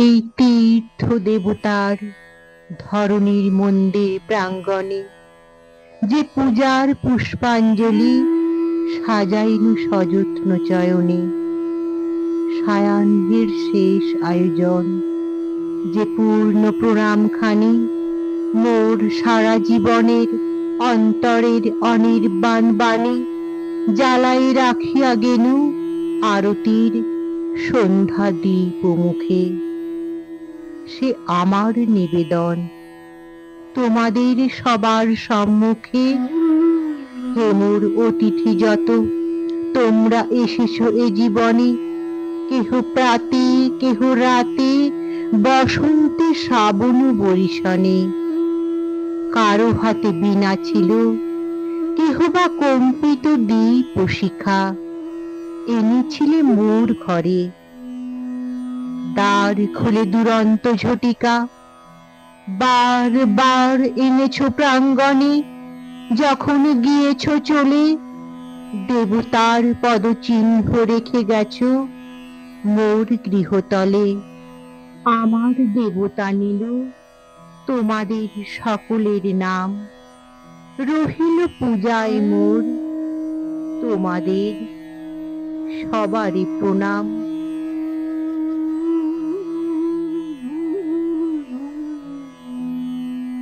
এই তীর্থ দেবতার ধরণীর মন্দির প্রাঙ্গণে যে পূজার পুষ্পাঞ্জলি সাজাইনু সযত্ন চয়নে। সায়াহ্নের শেষ আয়োজন যে পূর্ণ প্রণামখানি মোর সারা জীবনের অন্তরের অনির্বাণ বাণী জ্বালাই রাখিয়া গেনু আরতির সন্ধ্যা দ্বীপ মুখে। সে আমার নিবেদন। তোমাদের সবার সম্মুখে হেমুর অতিথি যত, তোমরা এসেছ এ জীবনে। কেহ প্রাতে, কেহ রাতে, বসন্তে, শ্রাবণ, বরিশনে। কারও হাতে বীণা ছিল, কেহ বা কম্পিত ও শিখা। এনেছিলে মোর ঘরে। দ্বার খুলে দুরন্ত ঝটিকা। বার বার এনেছো প্রাঙ্গণে, যখন গিয়েছো চলে, দেবতার পদচিহ্ন রেখে গেছো মোর গৃহতলে। আমার দেবতা নিল তোমাদের সকলের নাম। রহিল পূজায় মোর তোমাদের সবারই প্রণাম।